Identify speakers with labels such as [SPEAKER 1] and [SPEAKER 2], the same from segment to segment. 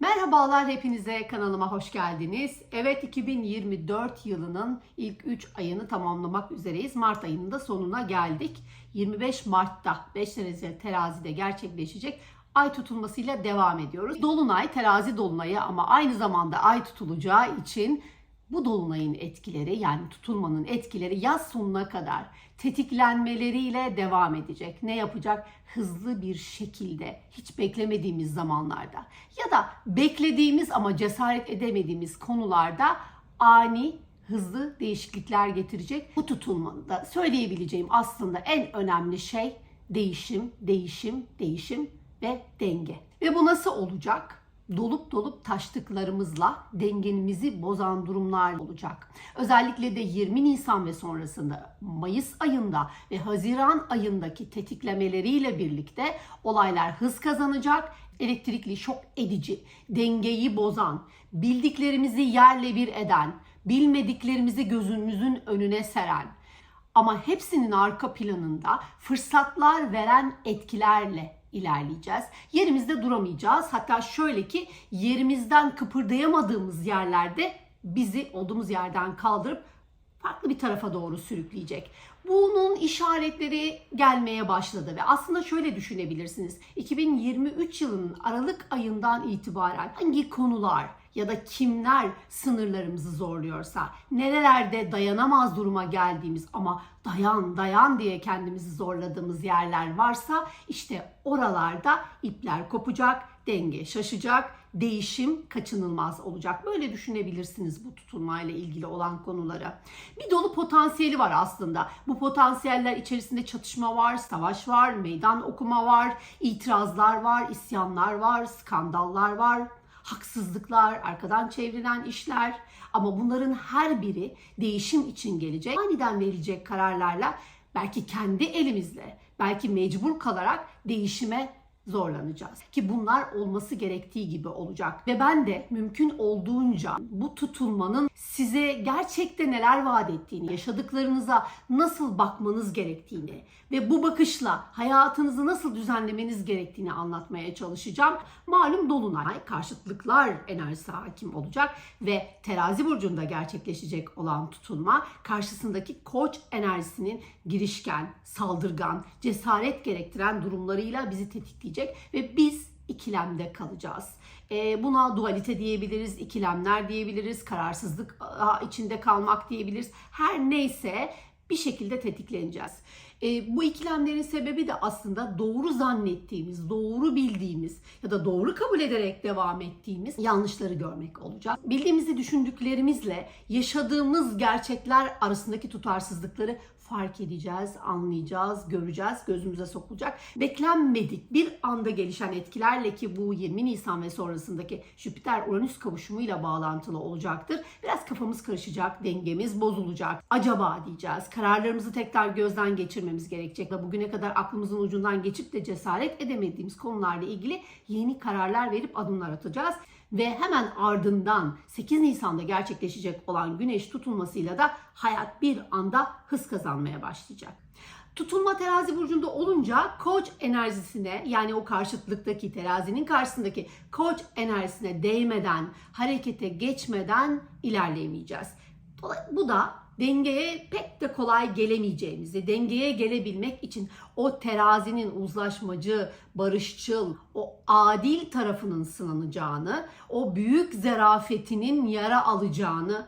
[SPEAKER 1] Merhabalar hepinize kanalıma hoş geldiniz. Evet 2024 yılının ilk 3 ayını tamamlamak üzereyiz. Mart ayının da sonuna geldik. 25 Mart'ta 5 derece terazide gerçekleşecek ay tutulmasıyla devam ediyoruz. Dolunay terazi dolunayı ama aynı zamanda ay tutulacağı için bu dolunayın etkileri yani tutulmanın etkileri yaz sonuna kadar tetiklenmeleriyle devam edecek. Ne yapacak? Hızlı bir şekilde hiç beklemediğimiz zamanlarda ya da beklediğimiz ama cesaret edemediğimiz konularda ani hızlı değişiklikler getirecek. Bu tutulmada söyleyebileceğim aslında en önemli şey değişim, değişim, değişim ve denge. Ve bu nasıl olacak? Dolup dolup taştıklarımızla dengemizi bozan durumlar olacak. Özellikle de 20 Nisan ve sonrasında Mayıs ayında ve Haziran ayındaki tetiklemeleriyle birlikte olaylar hız kazanacak. Elektrikli şok edici, dengeyi bozan, bildiklerimizi yerle bir eden, bilmediklerimizi gözümüzün önüne seren, ama hepsinin arka planında fırsatlar veren etkilerle ilerleyeceğiz. Yerimizde duramayacağız. Hatta şöyle ki yerimizden kıpırdayamadığımız yerlerde bizi olduğumuz yerden kaldırıp farklı bir tarafa doğru sürükleyecek. Bunun işaretleri gelmeye başladı ve aslında şöyle düşünebilirsiniz. 2023 yılının Aralık ayından itibaren hangi konular ya da kimler sınırlarımızı zorluyorsa, nerelerde dayanamaz duruma geldiğimiz ama dayan dayan diye kendimizi zorladığımız yerler varsa işte oralarda ipler kopacak, denge şaşacak, değişim kaçınılmaz olacak. Böyle düşünebilirsiniz bu tutulmayla ilgili olan konuları. Bir dolu potansiyeli var aslında. Bu potansiyeller içerisinde çatışma var, savaş var, meydan okuma var, itirazlar var, isyanlar var, skandallar var, haksızlıklar, arkadan çevrilen işler ama bunların her biri değişim için gelecek. Aniden verilecek kararlarla belki kendi elimizle, belki mecbur kalarak değişime zorlanacağız. Ki bunlar olması gerektiği gibi olacak. Ve ben de mümkün olduğunca bu tutulmanın size gerçekte neler vaat ettiğini, yaşadıklarınıza nasıl bakmanız gerektiğini ve bu bakışla hayatınızı nasıl düzenlemeniz gerektiğini anlatmaya çalışacağım. Malum dolunay karşıtlıklar enerjisi hakim olacak ve terazi burcunda gerçekleşecek olan tutulma karşısındaki koç enerjisinin girişken, saldırgan, cesaret gerektiren durumlarıyla bizi tetikleyecek ve biz ikilemde kalacağız. E, buna dualite diyebiliriz, ikilemler diyebiliriz, kararsızlık içinde kalmak diyebiliriz. Her neyse bir şekilde tetikleneceğiz. E, bu ikilemlerin sebebi de aslında doğru zannettiğimiz, doğru bildiğimiz ya da doğru kabul ederek devam ettiğimiz yanlışları görmek olacak. Bildiğimizi düşündüklerimizle yaşadığımız gerçekler arasındaki tutarsızlıkları fark edeceğiz, anlayacağız, göreceğiz, gözümüze sokulacak. Beklenmedik bir anda gelişen etkilerle ki bu 20 Nisan ve sonrasındaki Jüpiter-Uranüs kavuşumuyla bağlantılı olacaktır. Biraz kafamız karışacak, dengemiz bozulacak. Acaba diyeceğiz. Kararlarımızı tekrar gözden geçirmemiz gerekecek ve bugüne kadar aklımızın ucundan geçip de cesaret edemediğimiz konularla ilgili yeni kararlar verip adımlar atacağız ve hemen ardından 8 Nisan'da gerçekleşecek olan güneş tutulmasıyla da hayat bir anda hız kazanmaya başlayacak. Tutulma terazi burcunda olunca koç enerjisine yani o karşıtlıktaki terazinin karşısındaki koç enerjisine değmeden, harekete geçmeden ilerleyemeyeceğiz. Bu da dengeye pek de kolay gelemeyeceğimizi, dengeye gelebilmek için o terazinin uzlaşmacı, barışçıl, o adil tarafının sınanacağını, o büyük zerafetinin yara alacağını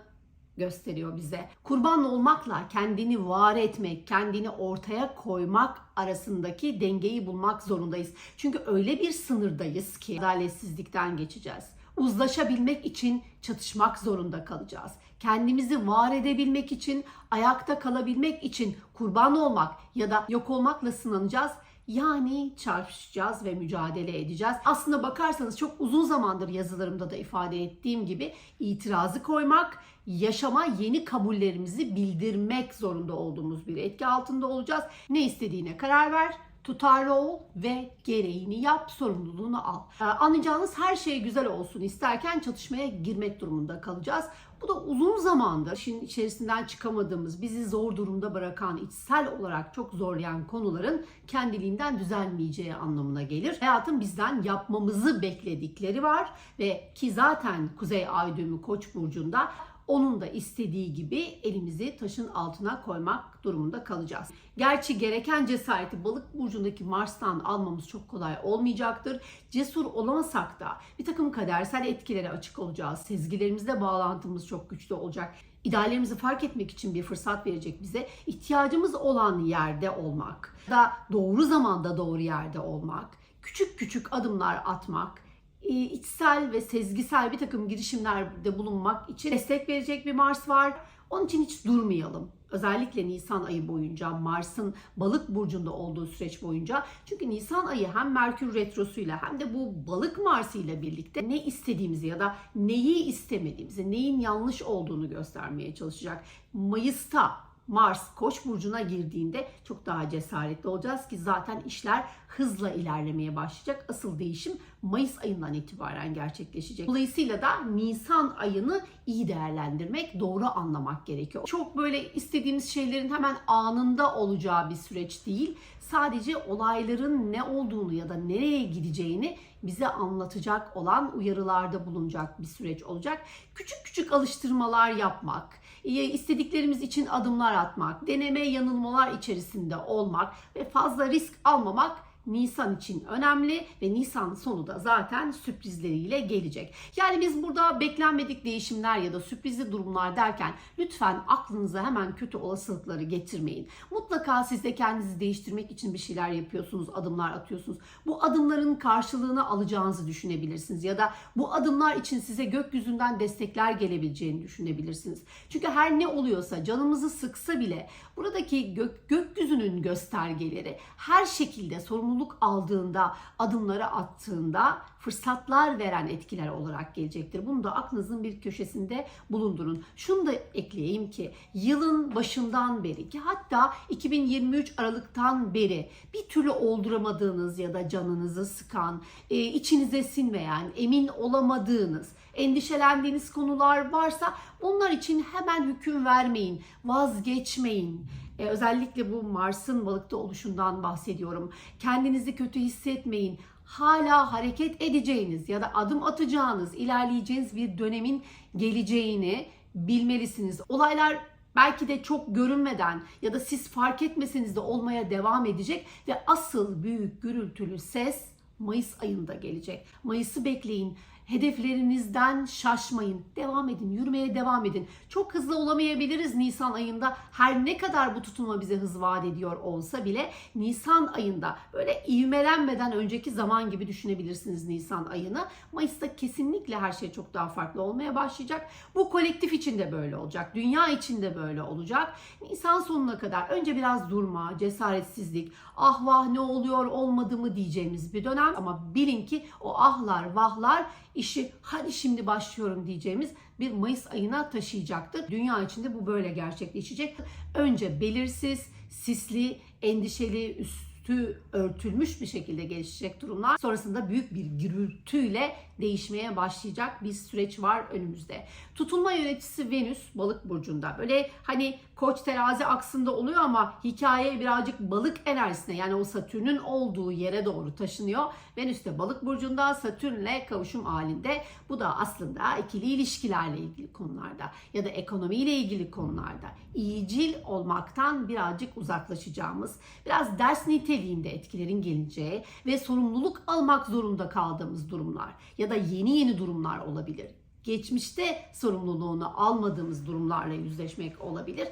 [SPEAKER 1] gösteriyor bize. Kurban olmakla kendini var etmek, kendini ortaya koymak arasındaki dengeyi bulmak zorundayız. Çünkü öyle bir sınırdayız ki adaletsizlikten geçeceğiz uzlaşabilmek için çatışmak zorunda kalacağız. Kendimizi var edebilmek için, ayakta kalabilmek için kurban olmak ya da yok olmakla sınanacağız. Yani çarpışacağız ve mücadele edeceğiz. Aslında bakarsanız çok uzun zamandır yazılarımda da ifade ettiğim gibi itirazı koymak, yaşama yeni kabullerimizi bildirmek zorunda olduğumuz bir etki altında olacağız. Ne istediğine karar ver, Tutarlı ol ve gereğini yap, sorumluluğunu al. Ee, Anlayacağınız her şey güzel olsun isterken çatışmaya girmek durumunda kalacağız. Bu da uzun zamandır işin içerisinden çıkamadığımız, bizi zor durumda bırakan, içsel olarak çok zorlayan konuların kendiliğinden düzelmeyeceği anlamına gelir. Hayatın bizden yapmamızı bekledikleri var ve ki zaten Kuzey Ay Koç burcunda onun da istediği gibi elimizi taşın altına koymak durumunda kalacağız. Gerçi gereken cesareti balık burcundaki Mars'tan almamız çok kolay olmayacaktır. Cesur olamasak da bir takım kadersel etkilere açık olacağız. Sezgilerimizle bağlantımız çok güçlü olacak. İdeallerimizi fark etmek için bir fırsat verecek bize. İhtiyacımız olan yerde olmak, da doğru zamanda doğru yerde olmak, küçük küçük adımlar atmak, içsel ve sezgisel bir takım girişimlerde bulunmak için destek verecek bir Mars var. Onun için hiç durmayalım. Özellikle Nisan ayı boyunca Mars'ın balık burcunda olduğu süreç boyunca. Çünkü Nisan ayı hem Merkür retrosuyla hem de bu balık Mars'ı ile birlikte ne istediğimizi ya da neyi istemediğimizi, neyin yanlış olduğunu göstermeye çalışacak. Mayıs'ta Mars Koç burcuna girdiğinde çok daha cesaretli olacağız ki zaten işler hızla ilerlemeye başlayacak. Asıl değişim Mayıs ayından itibaren gerçekleşecek. Dolayısıyla da Nisan ayını iyi değerlendirmek, doğru anlamak gerekiyor. Çok böyle istediğimiz şeylerin hemen anında olacağı bir süreç değil. Sadece olayların ne olduğunu ya da nereye gideceğini bize anlatacak olan uyarılarda bulunacak bir süreç olacak. Küçük küçük alıştırmalar yapmak, istediklerimiz için adımlar atmak, deneme yanılmalar içerisinde olmak ve fazla risk almamak Nisan için önemli ve Nisan sonu da zaten sürprizleriyle gelecek. Yani biz burada beklenmedik değişimler ya da sürprizli durumlar derken lütfen aklınıza hemen kötü olasılıkları getirmeyin. Mutlaka siz de kendinizi değiştirmek için bir şeyler yapıyorsunuz, adımlar atıyorsunuz. Bu adımların karşılığını alacağınızı düşünebilirsiniz ya da bu adımlar için size gökyüzünden destekler gelebileceğini düşünebilirsiniz. Çünkü her ne oluyorsa canımızı sıksa bile buradaki gök, gökyüzünün göstergeleri her şekilde sorumluluk aldığında, adımları attığında fırsatlar veren etkiler olarak gelecektir. Bunu da aklınızın bir köşesinde bulundurun. Şunu da ekleyeyim ki yılın başından beri ki hatta 2023 Aralık'tan beri bir türlü olduramadığınız ya da canınızı sıkan, e, içinize sinmeyen, emin olamadığınız, endişelendiğiniz konular varsa bunlar için hemen hüküm vermeyin, vazgeçmeyin. Ee, özellikle bu Mars'ın balıkta oluşundan bahsediyorum. Kendinizi kötü hissetmeyin. Hala hareket edeceğiniz ya da adım atacağınız, ilerleyeceğiniz bir dönemin geleceğini bilmelisiniz. Olaylar belki de çok görünmeden ya da siz fark etmeseniz de olmaya devam edecek ve asıl büyük gürültülü ses Mayıs ayında gelecek. Mayıs'ı bekleyin. Hedeflerinizden şaşmayın. Devam edin, yürümeye devam edin. Çok hızlı olamayabiliriz Nisan ayında. Her ne kadar bu tutunma bize hız vaat ediyor olsa bile Nisan ayında böyle ivmelenmeden önceki zaman gibi düşünebilirsiniz Nisan ayını. Mayıs'ta kesinlikle her şey çok daha farklı olmaya başlayacak. Bu kolektif için de böyle olacak. Dünya için de böyle olacak. Nisan sonuna kadar önce biraz durma, cesaretsizlik, ah vah ne oluyor olmadı mı diyeceğimiz bir dönem. Ama bilin ki o ahlar vahlar işi hadi şimdi başlıyorum diyeceğimiz bir Mayıs ayına taşıyacaktır. Dünya içinde bu böyle gerçekleşecek. Önce belirsiz, sisli, endişeli, üstü örtülmüş bir şekilde gelişecek durumlar. Sonrasında büyük bir gürültüyle değişmeye başlayacak bir süreç var önümüzde. Tutulma yöneticisi Venüs balık burcunda. Böyle hani koç terazi aksında oluyor ama hikaye birazcık balık enerjisine yani o Satürn'ün olduğu yere doğru taşınıyor. Venüs de balık burcunda Satürn'le kavuşum halinde. Bu da aslında ikili ilişkilerle ilgili konularda ya da ekonomiyle ilgili konularda iyicil olmaktan birazcık uzaklaşacağımız, biraz ders niteliğinde etkilerin geleceği ve sorumluluk almak zorunda kaldığımız durumlar ya da yeni yeni durumlar olabilir geçmişte sorumluluğunu almadığımız durumlarla yüzleşmek olabilir.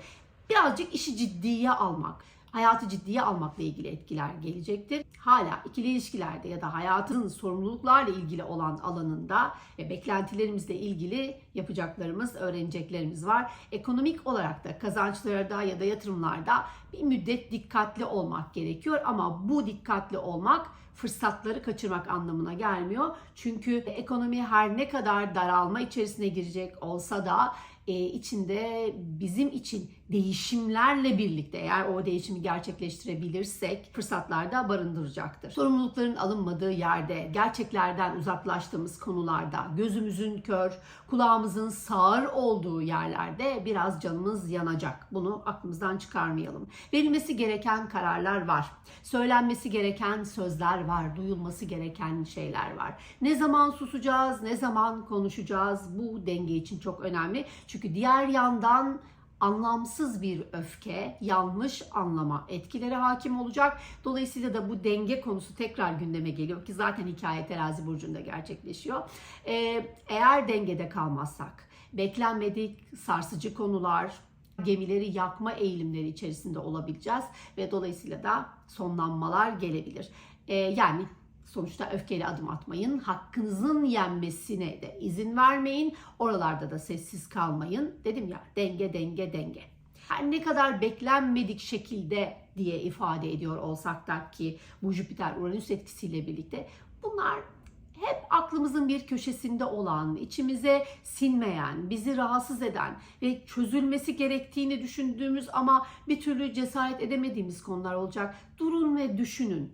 [SPEAKER 1] Birazcık işi ciddiye almak, hayatı ciddiye almakla ilgili etkiler gelecektir. Hala ikili ilişkilerde ya da hayatın sorumluluklarla ilgili olan alanında ve beklentilerimizle ilgili yapacaklarımız, öğreneceklerimiz var. Ekonomik olarak da kazançlarda ya da yatırımlarda bir müddet dikkatli olmak gerekiyor ama bu dikkatli olmak fırsatları kaçırmak anlamına gelmiyor. Çünkü ekonomi her ne kadar daralma içerisine girecek olsa da içinde bizim için değişimlerle birlikte eğer o değişimi gerçekleştirebilirsek fırsatlarda barındıracaktır. Sorumlulukların alınmadığı yerde, gerçeklerden uzaklaştığımız konularda, gözümüzün kör, kulağımızın sağır olduğu yerlerde biraz canımız yanacak. Bunu aklımızdan çıkarmayalım. Verilmesi gereken kararlar var. Söylenmesi gereken sözler var. Duyulması gereken şeyler var. Ne zaman susacağız, ne zaman konuşacağız bu denge için çok önemli. Çünkü diğer yandan anlamsız bir öfke, yanlış anlama etkileri hakim olacak. Dolayısıyla da bu denge konusu tekrar gündeme geliyor ki zaten hikaye terazi burcunda gerçekleşiyor. Ee, eğer dengede kalmazsak, beklenmedik sarsıcı konular, gemileri yakma eğilimleri içerisinde olabileceğiz ve dolayısıyla da sonlanmalar gelebilir. Ee, yani Sonuçta öfkeyle adım atmayın. Hakkınızın yenmesine de izin vermeyin. Oralarda da sessiz kalmayın. Dedim ya denge denge denge. Her ne kadar beklenmedik şekilde diye ifade ediyor olsak da ki bu Jüpiter Uranüs etkisiyle birlikte bunlar hep aklımızın bir köşesinde olan, içimize sinmeyen, bizi rahatsız eden ve çözülmesi gerektiğini düşündüğümüz ama bir türlü cesaret edemediğimiz konular olacak. Durun ve düşünün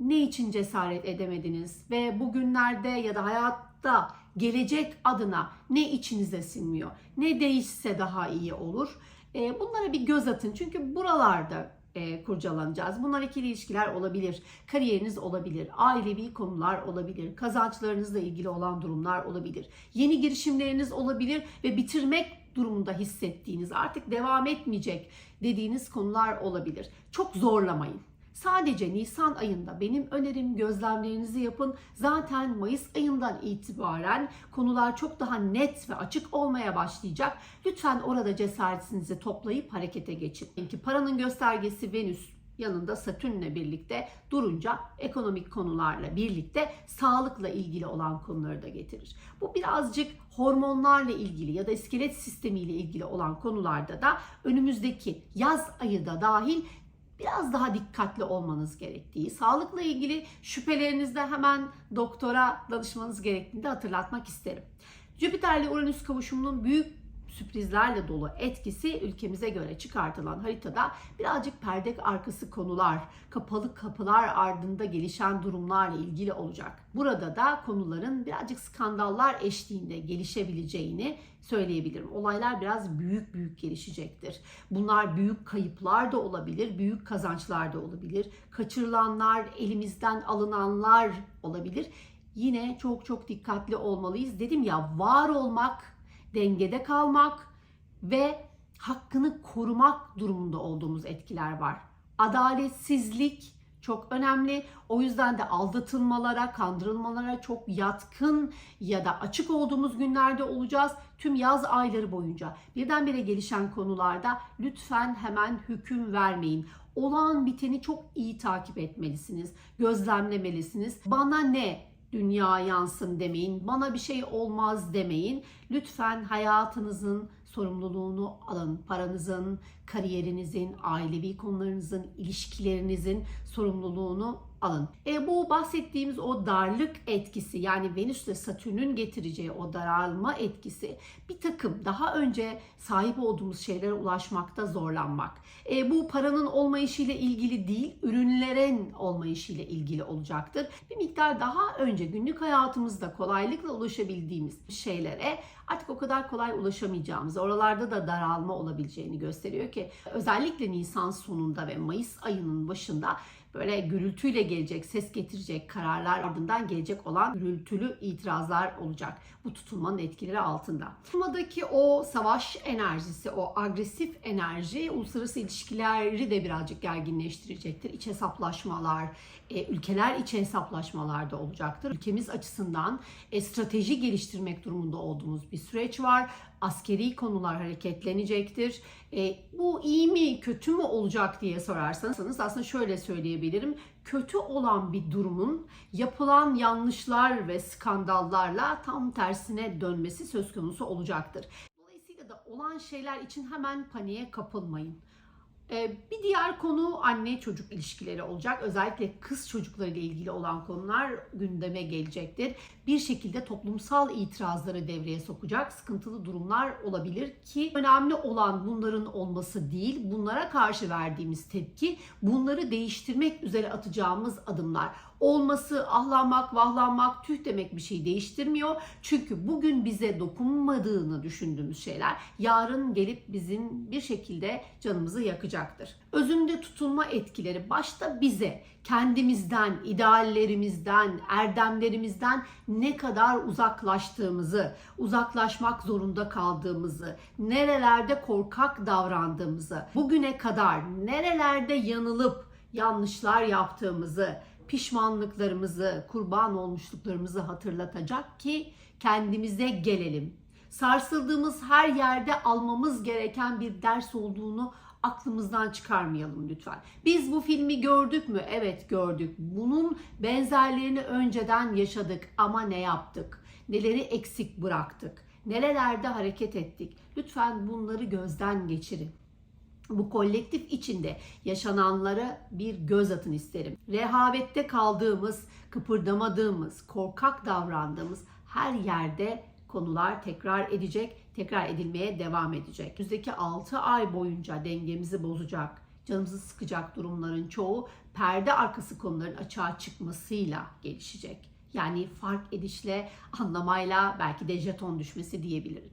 [SPEAKER 1] ne için cesaret edemediniz ve bugünlerde ya da hayatta gelecek adına ne içinize sinmiyor? Ne değişse daha iyi olur? E, bunlara bir göz atın. Çünkü buralarda e, kurcalanacağız. Bunlar ikili ilişkiler olabilir, kariyeriniz olabilir, ailevi konular olabilir, kazançlarınızla ilgili olan durumlar olabilir, yeni girişimleriniz olabilir ve bitirmek durumunda hissettiğiniz, artık devam etmeyecek dediğiniz konular olabilir. Çok zorlamayın. Sadece Nisan ayında benim önerim gözlemlerinizi yapın. Zaten Mayıs ayından itibaren konular çok daha net ve açık olmaya başlayacak. Lütfen orada cesaretinizi toplayıp harekete geçin. Çünkü paranın göstergesi Venüs yanında Satürn'le birlikte durunca ekonomik konularla birlikte sağlıkla ilgili olan konuları da getirir. Bu birazcık hormonlarla ilgili ya da iskelet sistemiyle ilgili olan konularda da önümüzdeki yaz ayı da dahil biraz daha dikkatli olmanız gerektiği, sağlıkla ilgili şüphelerinizde hemen doktora danışmanız gerektiğini de hatırlatmak isterim. Jüpiter ile Uranüs kavuşumunun büyük sürprizlerle dolu etkisi ülkemize göre çıkartılan haritada birazcık perde arkası konular, kapalı kapılar ardında gelişen durumlarla ilgili olacak. Burada da konuların birazcık skandallar eşliğinde gelişebileceğini söyleyebilirim. Olaylar biraz büyük büyük gelişecektir. Bunlar büyük kayıplar da olabilir, büyük kazançlar da olabilir. Kaçırılanlar, elimizden alınanlar olabilir. Yine çok çok dikkatli olmalıyız. Dedim ya var olmak dengede kalmak ve hakkını korumak durumunda olduğumuz etkiler var. Adaletsizlik çok önemli. O yüzden de aldatılmalara, kandırılmalara çok yatkın ya da açık olduğumuz günlerde olacağız. Tüm yaz ayları boyunca birdenbire gelişen konularda lütfen hemen hüküm vermeyin. Olan biteni çok iyi takip etmelisiniz, gözlemlemelisiniz. Bana ne dünya yansın demeyin, bana bir şey olmaz demeyin. Lütfen hayatınızın sorumluluğunu alın. Paranızın, kariyerinizin, ailevi konularınızın, ilişkilerinizin sorumluluğunu alın. E, bu bahsettiğimiz o darlık etkisi yani Venüs ile Satürn'ün getireceği o daralma etkisi bir takım daha önce sahip olduğumuz şeylere ulaşmakta zorlanmak. E, bu paranın olmayışıyla ilgili değil, ürünlerin olmayışıyla ilgili olacaktır. Bir miktar daha önce günlük hayatımızda kolaylıkla ulaşabildiğimiz şeylere artık o kadar kolay ulaşamayacağımız, oralarda da daralma olabileceğini gösteriyor ki özellikle Nisan sonunda ve Mayıs ayının başında böyle gürültüyle gelecek, ses getirecek kararlar ardından gelecek olan gürültülü itirazlar olacak. Bu tutulmanın etkileri altında. Tutulmadaki o savaş enerjisi, o agresif enerji uluslararası ilişkileri de birazcık gerginleştirecektir. İç hesaplaşmalar, e, ülkeler içi hesaplaşmalar olacaktır. Ülkemiz açısından e, strateji geliştirmek durumunda olduğumuz bir süreç var askeri konular hareketlenecektir. E, bu iyi mi kötü mü olacak diye sorarsanız aslında şöyle söyleyebilirim. Kötü olan bir durumun yapılan yanlışlar ve skandallarla tam tersine dönmesi söz konusu olacaktır. Dolayısıyla da olan şeyler için hemen paniğe kapılmayın. Ee, bir diğer konu anne çocuk ilişkileri olacak. Özellikle kız çocukları ile ilgili olan konular gündeme gelecektir. Bir şekilde toplumsal itirazları devreye sokacak sıkıntılı durumlar olabilir ki önemli olan bunların olması değil, bunlara karşı verdiğimiz tepki, bunları değiştirmek üzere atacağımız adımlar. Olması, ahlanmak, vahlanmak, tüh demek bir şey değiştirmiyor. Çünkü bugün bize dokunmadığını düşündüğümüz şeyler yarın gelip bizim bir şekilde canımızı yakacaktır. Özünde tutulma etkileri başta bize kendimizden, ideallerimizden, erdemlerimizden ne kadar uzaklaştığımızı, uzaklaşmak zorunda kaldığımızı, nerelerde korkak davrandığımızı, bugüne kadar nerelerde yanılıp yanlışlar yaptığımızı, pişmanlıklarımızı, kurban olmuşluklarımızı hatırlatacak ki kendimize gelelim. Sarsıldığımız her yerde almamız gereken bir ders olduğunu aklımızdan çıkarmayalım lütfen. Biz bu filmi gördük mü? Evet gördük. Bunun benzerlerini önceden yaşadık ama ne yaptık? Neleri eksik bıraktık? Nerelerde hareket ettik? Lütfen bunları gözden geçirin bu kolektif içinde yaşananlara bir göz atın isterim. Rehavette kaldığımız, kıpırdamadığımız, korkak davrandığımız her yerde konular tekrar edecek, tekrar edilmeye devam edecek. Önümüzdeki 6 ay boyunca dengemizi bozacak, canımızı sıkacak durumların çoğu perde arkası konuların açığa çıkmasıyla gelişecek. Yani fark edişle, anlamayla belki de jeton düşmesi diyebilirim.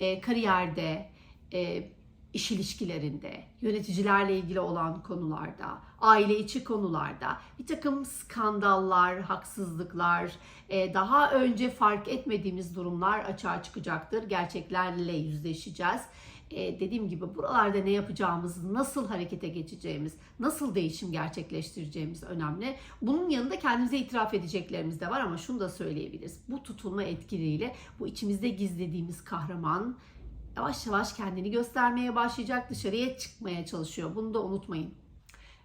[SPEAKER 1] E, kariyerde, e, iş ilişkilerinde, yöneticilerle ilgili olan konularda, aile içi konularda bir takım skandallar, haksızlıklar, e, daha önce fark etmediğimiz durumlar açığa çıkacaktır. Gerçeklerle yüzleşeceğiz. E, dediğim gibi buralarda ne yapacağımız, nasıl harekete geçeceğimiz, nasıl değişim gerçekleştireceğimiz önemli. Bunun yanında kendimize itiraf edeceklerimiz de var ama şunu da söyleyebiliriz. Bu tutulma etkileriyle bu içimizde gizlediğimiz kahraman, yavaş yavaş kendini göstermeye başlayacak, dışarıya çıkmaya çalışıyor. Bunu da unutmayın.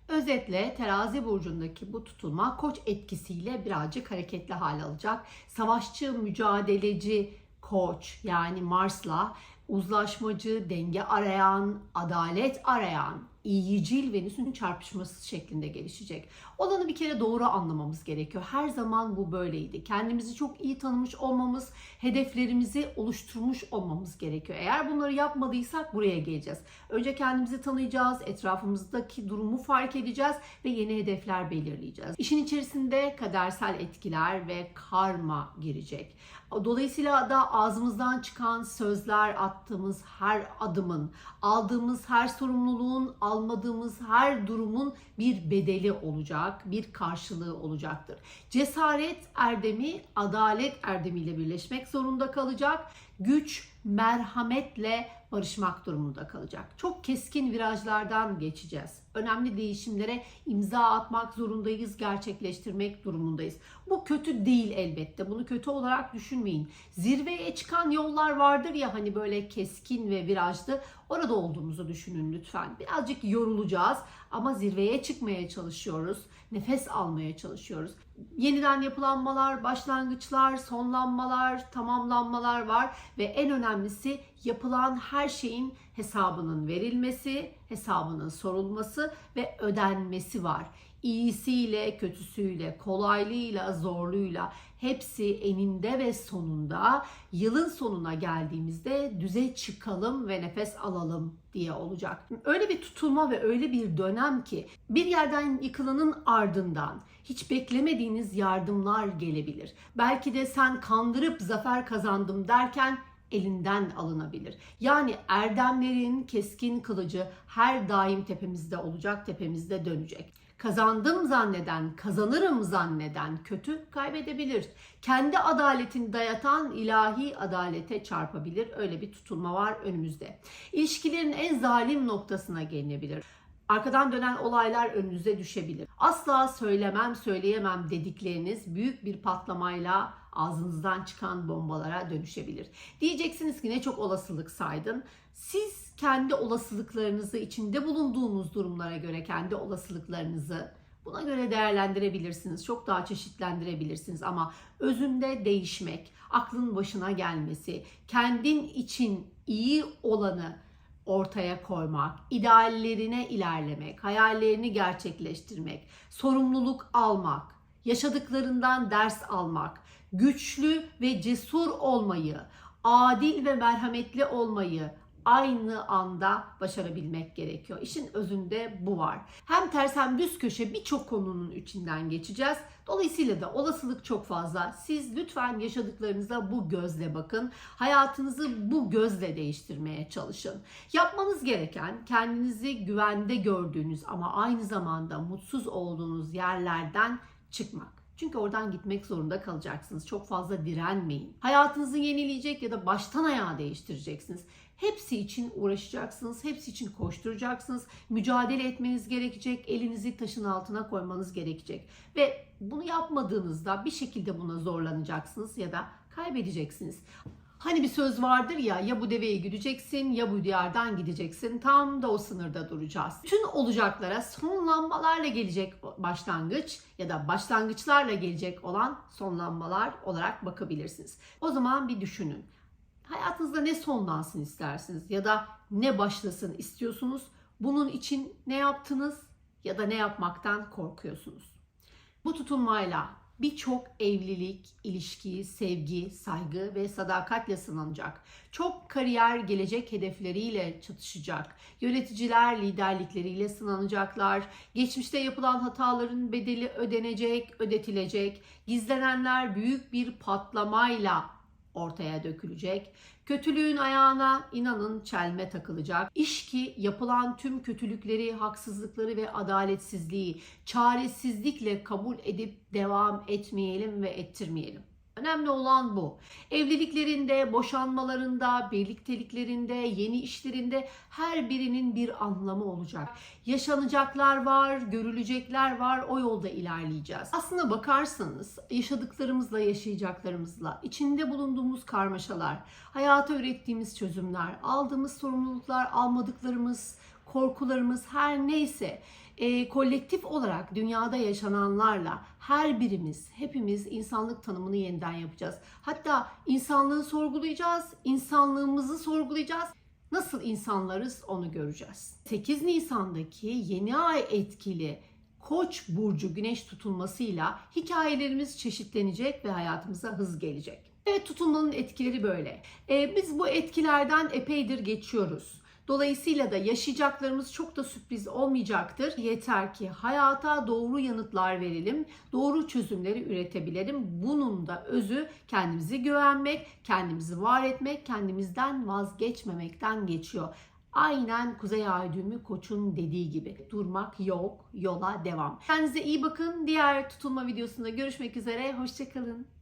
[SPEAKER 1] Özetle terazi burcundaki bu tutulma koç etkisiyle birazcık hareketli hal alacak. Savaşçı, mücadeleci koç yani Mars'la uzlaşmacı, denge arayan, adalet arayan, iyicil Venüs'ün çarpışması şeklinde gelişecek. Olanı bir kere doğru anlamamız gerekiyor. Her zaman bu böyleydi. Kendimizi çok iyi tanımış olmamız, hedeflerimizi oluşturmuş olmamız gerekiyor. Eğer bunları yapmadıysak buraya geleceğiz. Önce kendimizi tanıyacağız, etrafımızdaki durumu fark edeceğiz ve yeni hedefler belirleyeceğiz. İşin içerisinde kadersel etkiler ve karma girecek. Dolayısıyla da ağzımızdan çıkan sözler, attığımız her adımın, aldığımız her sorumluluğun, almadığımız her durumun bir bedeli olacak, bir karşılığı olacaktır. Cesaret erdemi adalet erdemiyle birleşmek zorunda kalacak. Güç merhametle barışmak durumunda kalacak. Çok keskin virajlardan geçeceğiz. Önemli değişimlere imza atmak zorundayız, gerçekleştirmek durumundayız. Bu kötü değil elbette. Bunu kötü olarak düşünmeyin. Zirveye çıkan yollar vardır ya hani böyle keskin ve virajlı. Orada olduğumuzu düşünün lütfen. Birazcık yorulacağız ama zirveye çıkmaya çalışıyoruz. Nefes almaya çalışıyoruz. Yeniden yapılanmalar, başlangıçlar, sonlanmalar, tamamlanmalar var ve en önemlisi yapılan her şeyin hesabının verilmesi, hesabının sorulması ve ödenmesi var. İyisiyle, kötüsüyle, kolaylığıyla, zorluğuyla hepsi eninde ve sonunda yılın sonuna geldiğimizde düze çıkalım ve nefes alalım diye olacak. Öyle bir tutulma ve öyle bir dönem ki bir yerden yıkılanın ardından hiç beklemediğiniz yardımlar gelebilir. Belki de sen kandırıp zafer kazandım derken elinden alınabilir. Yani erdemlerin keskin kılıcı her daim tepemizde olacak, tepemizde dönecek. Kazandım zanneden, kazanırım zanneden kötü kaybedebilir. Kendi adaletini dayatan ilahi adalete çarpabilir. Öyle bir tutulma var önümüzde. İlişkilerin en zalim noktasına gelinebilir. Arkadan dönen olaylar önünüze düşebilir. Asla söylemem, söyleyemem dedikleriniz büyük bir patlamayla ağzınızdan çıkan bombalara dönüşebilir. Diyeceksiniz ki ne çok olasılık saydın. Siz kendi olasılıklarınızı içinde bulunduğunuz durumlara göre kendi olasılıklarınızı buna göre değerlendirebilirsiniz. Çok daha çeşitlendirebilirsiniz ama özünde değişmek, aklın başına gelmesi, kendin için iyi olanı ortaya koymak, ideallerine ilerlemek, hayallerini gerçekleştirmek, sorumluluk almak, yaşadıklarından ders almak, güçlü ve cesur olmayı, adil ve merhametli olmayı aynı anda başarabilmek gerekiyor. İşin özünde bu var. Hem ters hem düz köşe birçok konunun içinden geçeceğiz. Dolayısıyla da olasılık çok fazla. Siz lütfen yaşadıklarınıza bu gözle bakın. Hayatınızı bu gözle değiştirmeye çalışın. Yapmanız gereken kendinizi güvende gördüğünüz ama aynı zamanda mutsuz olduğunuz yerlerden çıkmak. Çünkü oradan gitmek zorunda kalacaksınız. Çok fazla direnmeyin. Hayatınızı yenileyecek ya da baştan ayağa değiştireceksiniz. Hepsi için uğraşacaksınız, hepsi için koşturacaksınız. Mücadele etmeniz gerekecek, elinizi taşın altına koymanız gerekecek. Ve bunu yapmadığınızda bir şekilde buna zorlanacaksınız ya da kaybedeceksiniz. Hani bir söz vardır ya ya bu deveyi güdeceksin ya bu diyardan gideceksin. Tam da o sınırda duracağız. Tüm olacaklara sonlanmalarla gelecek başlangıç ya da başlangıçlarla gelecek olan sonlanmalar olarak bakabilirsiniz. O zaman bir düşünün. Hayatınızda ne sonlansın istersiniz ya da ne başlasın istiyorsunuz? Bunun için ne yaptınız ya da ne yapmaktan korkuyorsunuz? Bu tutunmayla birçok evlilik, ilişki, sevgi, saygı ve sadakatle sınanacak. Çok kariyer, gelecek hedefleriyle çatışacak. Yöneticiler liderlikleriyle sınanacaklar. Geçmişte yapılan hataların bedeli ödenecek, ödetilecek. Gizlenenler büyük bir patlamayla ortaya dökülecek. Kötülüğün ayağına inanın çelme takılacak. İş ki yapılan tüm kötülükleri, haksızlıkları ve adaletsizliği çaresizlikle kabul edip devam etmeyelim ve ettirmeyelim. Önemli olan bu. Evliliklerinde, boşanmalarında, birlikteliklerinde, yeni işlerinde her birinin bir anlamı olacak. Yaşanacaklar var, görülecekler var. O yolda ilerleyeceğiz. Aslına bakarsanız yaşadıklarımızla, yaşayacaklarımızla, içinde bulunduğumuz karmaşalar, hayata ürettiğimiz çözümler, aldığımız sorumluluklar, almadıklarımız, korkularımız her neyse e, kolektif olarak dünyada yaşananlarla her birimiz, hepimiz insanlık tanımını yeniden yapacağız. Hatta insanlığı sorgulayacağız, insanlığımızı sorgulayacağız. Nasıl insanlarız onu göreceğiz. 8 Nisan'daki yeni ay etkili Koç burcu güneş tutulmasıyla hikayelerimiz çeşitlenecek ve hayatımıza hız gelecek. Evet tutulmanın etkileri böyle. Ee, biz bu etkilerden epeydir geçiyoruz. Dolayısıyla da yaşayacaklarımız çok da sürpriz olmayacaktır. Yeter ki hayata doğru yanıtlar verelim, doğru çözümleri üretebilelim. Bunun da özü kendimizi güvenmek, kendimizi var etmek, kendimizden vazgeçmemekten geçiyor. Aynen Kuzey Ay düğümü koçun dediği gibi durmak yok, yola devam. Kendinize iyi bakın. Diğer tutulma videosunda görüşmek üzere. Hoşçakalın.